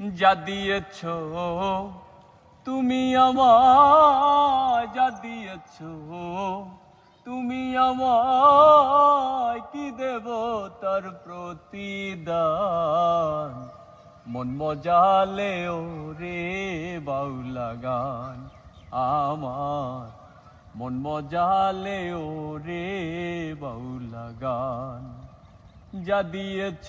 যা দিয়েছ, তুমি আমায় যা দিয়েছ, তুমি আমায় কি দেব তার প্রতিদান? মন মজালে ও রে বাউলা গান, আমার মন মজালে ও রে বাউলা গান। যা দিয়েছ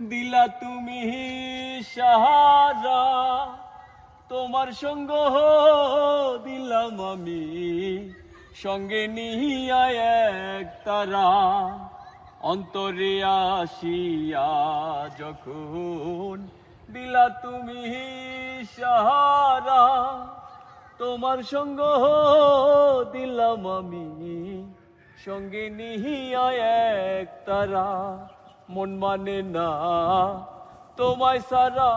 দিলা তুমি সাহারা তোমার সঙ্গ দিলাম আমি। সঙ্গে নিহিয়া এক তারা, অন্তরে আসিয়া যখন দিলা তুমি সাহারা তোমার সঙ্গ দিলাম আমি। সঙ্গে নিহিয়া এক তারা মন মানে না। তোমায় সারা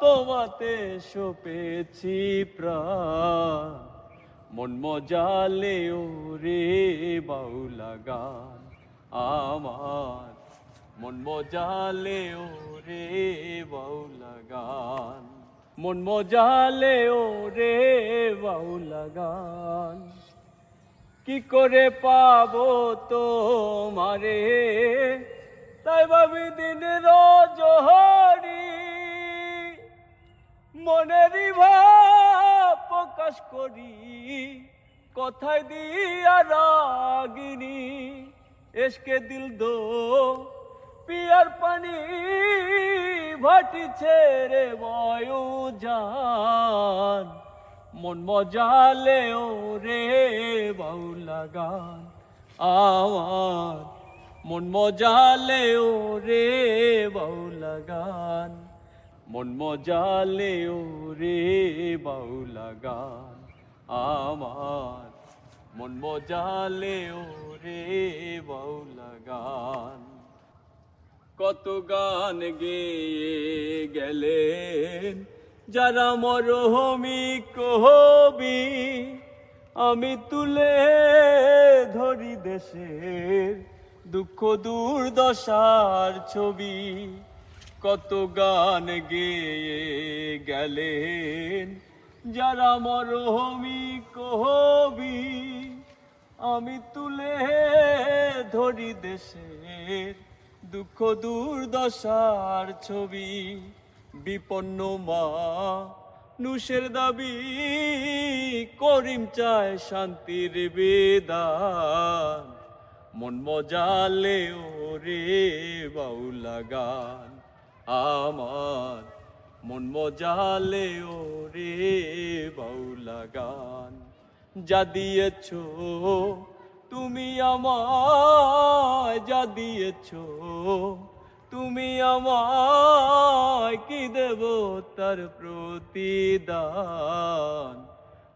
তোমাতে সোপেছি প্রাণ। মন মজালে রে বাউলা গান আমার। মন মজালে রে বাউলা গান। মন মজালে রে বাউলা গান। কি করে পাবো তোমারে? তাই ভাবি দিন রজহরি মনেরই ভাব প্রকাশ করি কথায় দিয়া রাগিনী। এসকে দিল দো, পিয়ার পানি ভাটি ছেড়ে বয়ু যান মন মজালে রে বাউলা গান আমার মন মজালে রে বাউলা গান, মন মজালে রে বাউলা গান আমার মন মজালে রে বাউলা গান। কত গান গেয়ে গেলেন যারা মরহমি কবি আমি তুলে ধরি দেশের দুঃখ দুর্দশার ছবি। কত গান গেয়ে গেলেন, যারা মরহমি কবি আমি তুলে ধরি দেশের দুঃখ দুর্দশার ছবি। বিপন্ন মা, নুসের দাবি, করিম চায় শান্তির বেদান মন মজালে রে বাউলা গান, আমার মন মজালে রে বাউলা গান। যা দিয়েছ তুমি আমায়, যা দিয়েছ তুমি আমায় কি দেব তার প্রতিদান?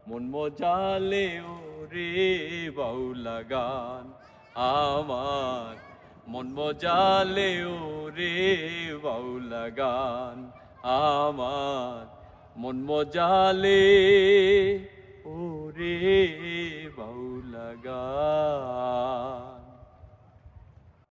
মন মজালে ও রে বাউলা গান। আমার মন মজালে ও রে বাউলা গান। আমার মন মজালে